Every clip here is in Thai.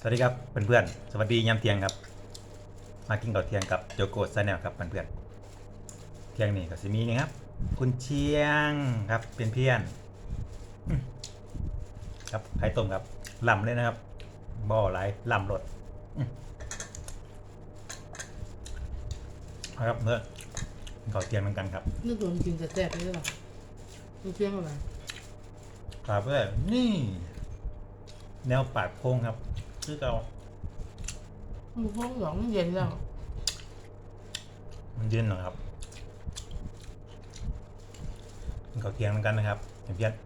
สวัสดีครับเพื่อนๆ สวัสดียามเที่ยงครับ มากินข้าวเที่ยงกับโจโกะซาแนลครับเพื่อนๆ เที่ยงนี้ก็สิมีนี่ครับ คุณเชียงครับเป็นเพื่อนอืมครับไข่ต้มครับลำเลยนะครับ บ่อไหลลำรสอืมเอาครับเพื่อนกินข้าวเที่ยงเหมือนกันครับนึกถึงกินจะแซ่บเลยหรอมันเที่ยงอะไรครับเพื่อนนี่ แนวปากโค้งครับ คือเก่ามันห้องหลงเย็นแล้วมันเย็นหน่อยครับกินข้าวเที่ยงเหมือนกันนะครับเพื่อนๆ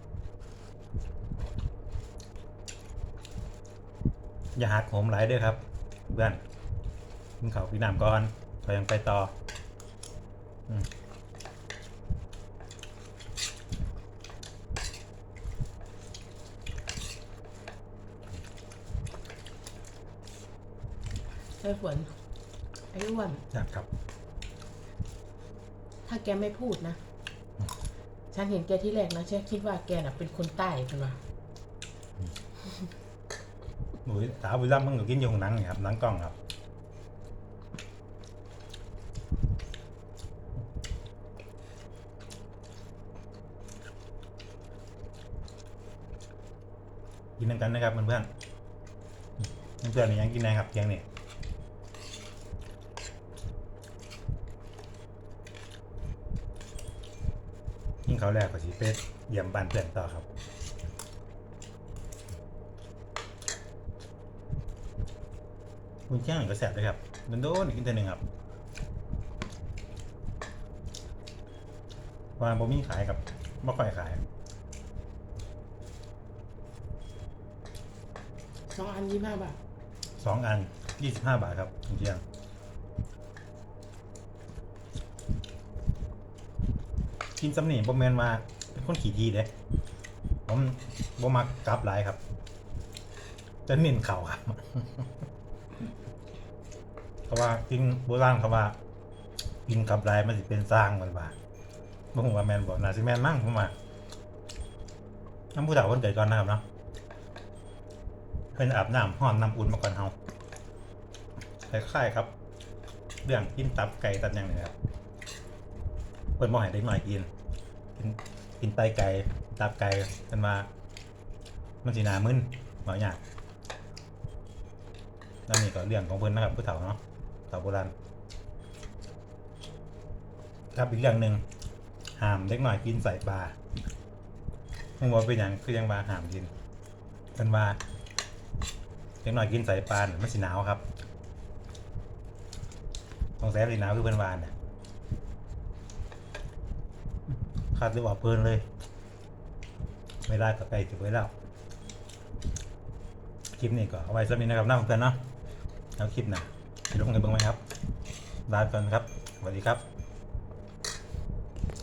อย่าหักโหมไหลายเด้วยครับเพื่อนกินข้าวพี่น้ำก่อนไปยังไปต่อ อืม ไอ้ฝนไอ้อ้วนนะครับ ถ้าแกไม่พูดนะ ฉันเห็นแกที่แรกนะฉันคิดว่าแกน่ะเป็นคนใต้กันวะหนูสาวบุญรำมันก็กินอยงหนังนี่ครับหนังกล้องครับกินน้ำกันนะครับเพื่อนๆเพื่อนๆนี่ยังกินนะครับเที่ยงนี่ย งเขาวแรกก็สีเป็ดเยี่ยมบ้านเพื่อนต่อครับคุณเชียงก็แสบเลยครับโดนๆกินแต่หนึ่งครับวางบ่มีขายกับบ่ค่อยขายสองอันยี่ห้าบาทสองอันยี่สิบห้าบาทครับคุณเชีย กินสำเนีบ่แมนมาเป็นคนขี่ดีเลยผมบ่มักกลับหลายครับ จะเน้นเข่าครับเขาะว่ากินโบราณเขาว่ากินกับไรมันสิเป็นสร้างมันว่าบ่ฮู้ว่าแมนบอกน่าสิแมนมั่งผมว่าน้ำผู้เฒ่าคนเกิดก่อนนะครับเนาะเพิ่นอาบน้ำห้อนน้ำอุ่นมาก่อนเฮาคล้ายๆครับ เรื่องกินตับไก่ตับหยังนี่ครับ เพิ่นบ่ให้เด็กน้อยกิน กินกินไตไก่ตับไก่เพิ่นว่ามันสิหนามึนบ่ยากนั่นนี่ก็เรื่องของเพิ่นนะครับผู้เฒ่าเนาะเฒ่าโบราณครับอีกเรื่องหนึ่งห้ามเล็กหน่อยกินใส่ปลามึงว่าเป็นอย่างคือยังว่าห้ามกินเป็นว่าเล็กหน่อยกินใส่ปลาเนี่ยมันสิหนาวครับต้องแซ่บสิหนาวคือเป็นวานเนี่ย คาดเลยว่าเพลินเลยเวลาต่อไปถึงไว้แล้ว คลิปนี้ก็เอาไว้สักนิดนะครับน้าเพื่อนเนาะแล้วคลิปหน้าจะลงกันเบ้างไหมครับลาไปก่อนครับสวัสดีครับ